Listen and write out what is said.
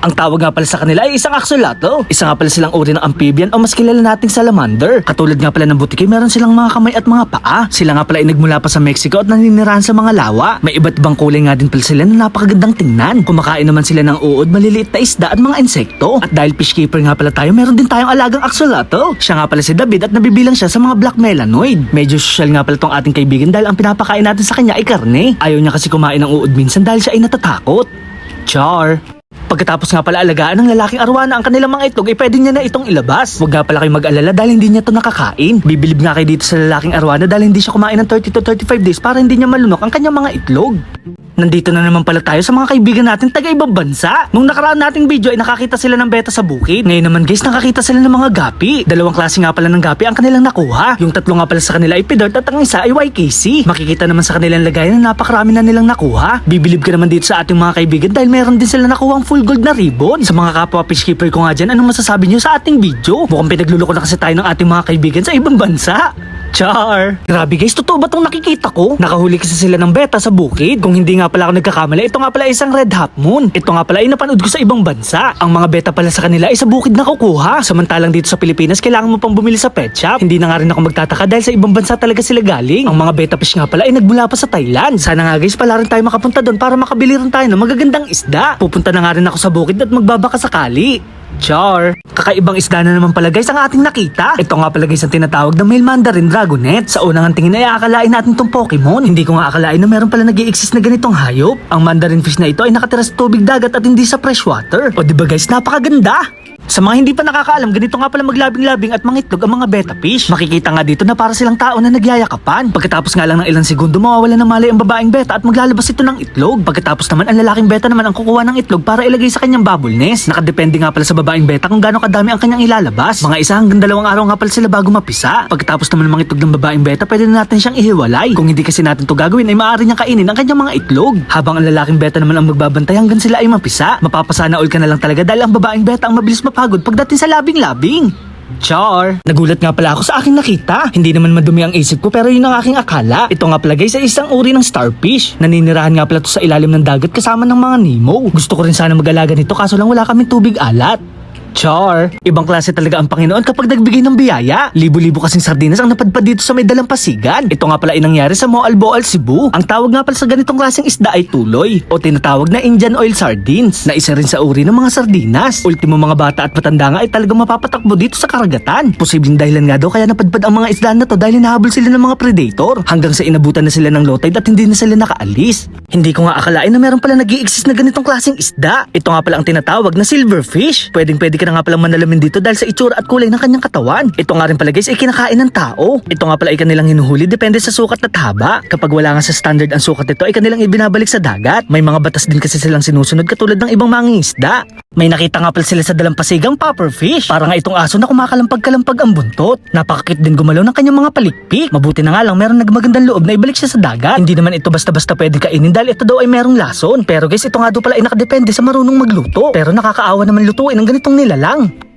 Ang tawag nga pala sa kanila ay isang axolotl. Isa nga pala silang uri ng amphibian o mas kilala nating salamander. Katulad nga pala ng butiki, meron silang mga kamay at mga paa. Sila nga pala ay nagmula pa sa Mexico at naninirahan sa mga lawa. May iba't ibang kulay nga din pala sila na napakagandang tingnan. Kumakain naman sila ng uod, maliliit na isda at mga insekto. At dahil fish keeper nga pala tayo, meron din tayong alagang axolotl. Siya nga pala si David at nabibilang siya sa mga black melanoid. Medyo social nga pala tong ating kaibigan dahil ang pinapakain natin sa kanya ay karne. Ayaw niya kasi kumain ng uod minsan dahil siya ay natatakot. Char. Pagkatapos nga pala alagaan ng lalaking arwana ang kanilang mga itlog, eh pwede niya na itong ilabas. Huwag nga pala kayo mag-alala dahil hindi niya to nakakain. Bibilib nga kayo dito sa lalaking arwana dahil hindi siya kumain ng 30 to 35 days para hindi niya malunok ang kanyang mga itlog. Nandito na naman pala tayo sa mga kaibigan natin taga ibang bansa. Nung nakaraan nating video ay nakakita sila ng beta sa bukid. Ngayon naman guys, nakakita sila ng mga gapi. Dalawang klase nga pala ng gapi ang kanilang nakuha. Yung tatlo nga pala sa kanila ay Pidort at ang isa ay YKC. Makikita naman sa kanilang lagayan na napakarami na nilang nakuha. Bibilib ka naman dito sa ating mga kaibigan dahil meron din sila nakuha ang full gold na ribbon. Sa mga kapwa fish keeper ko nga dyan, anong masasabi niyo sa ating video? Mukhang pinagluloko na kasi tayo ng ating mga kaibigan sa ibang bansa. Char! Grabe guys, totoo ba itong nakikita ko? Nakahuli kasi sila ng beta sa bukid. Kung hindi nga pala ako nagkakamali, ito nga pala isang red half moon. Ito nga pala ay napanood ko sa ibang bansa. Ang mga beta pala sa kanila ay sa bukid na kukuha. Samantalang dito sa Pilipinas, kailangan mo pang bumili sa pet shop. Hindi na nga rin ako magtataka dahil sa ibang bansa talaga sila galing. Ang mga beta fish nga pala ay nagmula pa sa Thailand. Sana nga guys, pala rin tayo makapunta doon para makabili rin tayo ng magagandang isda. Pupunta na nga rin ako sa bukid at magbabaka sakali. Char! Kakaibang isda na naman pala guys ang ating nakita. Ito nga pala guys ang tinatawag na male mandarin dragonet. Sa unang tingin ay akalain natin tong Pokemon. Hindi ko nga akalain na meron pala nag exist na ganitong hayop. Ang mandarin fish na ito ay nakatira sa tubig dagat at hindi sa freshwater. O diba guys, napakaganda! Sa mga hindi pa nakakaalam, ganito nga pala maglabing-labing at mangitlog ang mga beta fish. Makikita nga dito na para silang tao na nagyayakapan. Pagkatapos nga lang ng ilang segundo, mawawala ng malay ang babaeng beta at maglalabas ito ng itlog. Pagkatapos naman, ang lalaking beta naman ang kukuha ng itlog para ilagay sa kanyang bubble nest. Nakadepende nga pala sa babaeng beta kung gaano kadami ang kanyang ilalabas. Mga isa hanggang dalawang araw nga pala sila bago mapisa. Pagkatapos naman ng mga itlog ng babaeng beta, pwede na natin siyang ihiwalay. Kung hindi kasi natin to gagawin, ay maaari niyang kainin ang kanyang mga itlog. Habang ang lalaking beta naman ang magbabantay hanggang sila ay mapisa. Mapapasana all ka na lang talaga dahil ang babaeng beta ang mabilis mapagod pagdating sa labing-labing. Char! Nagulat nga pala ako sa aking nakita. Hindi naman madumi ang isip ko pero yun ang aking akala. Ito nga pala guys ay isang uri ng starfish. Naninirahan nga pala to sa ilalim ng dagat kasama ng mga Nemo. Gusto ko rin sana mag-alaga nito kaso lang wala kaming tubig alat. Char! Ibang klase talaga ang Panginoon kapag nagbigay ng biyaya. Libo-libo kasing sardinas ang napadpad dito sa may dalampasigan. Ito nga pala ay nangyari sa Moal Boal, Cebu. Ang tawag nga pala sa ganitong klaseng isda ay tuloy o tinatawag na Indian Oil Sardines na isa rin sa uri ng mga sardinas. Ultimo mga bata at matanda nga ay talagang mapapatakbo dito sa karagatan. Posibleng dahilan nga daw kaya napadpad ang mga isda na to dahil hinahabol sila ng mga predator hanggang sa inabutan na sila ng low tide at hindi na sila nakaalis. Hindi ko nga akalain na meron pala nag exist na ganitong klaseng isda. Ito nga pala ang tinatawag na silverfish. Pwedeng pwede ka na nga palang manalamin dito dahil sa itsura at kulay ng kanyang katawan. Ito nga rin pala guys ay kinakain ng tao. Ito nga pala ay kanilang hinuhuli depende sa sukat at haba. Kapag wala nga sa standard ang sukat nito ay kanilang ibinabalik sa dagat. May mga batas din kasi silang sinusunod katulad ng ibang mga isda. May nakita nga pala sila sa dalampasigang pufferfish. Para nga itong aso na kumakalampag-kalampag ang buntot. Napakakit din gumalaw ng kanyang mga palikpik. Mabuti na nga lang meron nagmagandang loob na ibalik siya sa dagat. Hindi naman ito basta-basta pwede kainin dahil ito daw ay merong lason. Pero guys, ito nga daw pala ay nakadepende sa marunong magluto. Pero nakakaawa naman lutuin ang ganitong nilalang.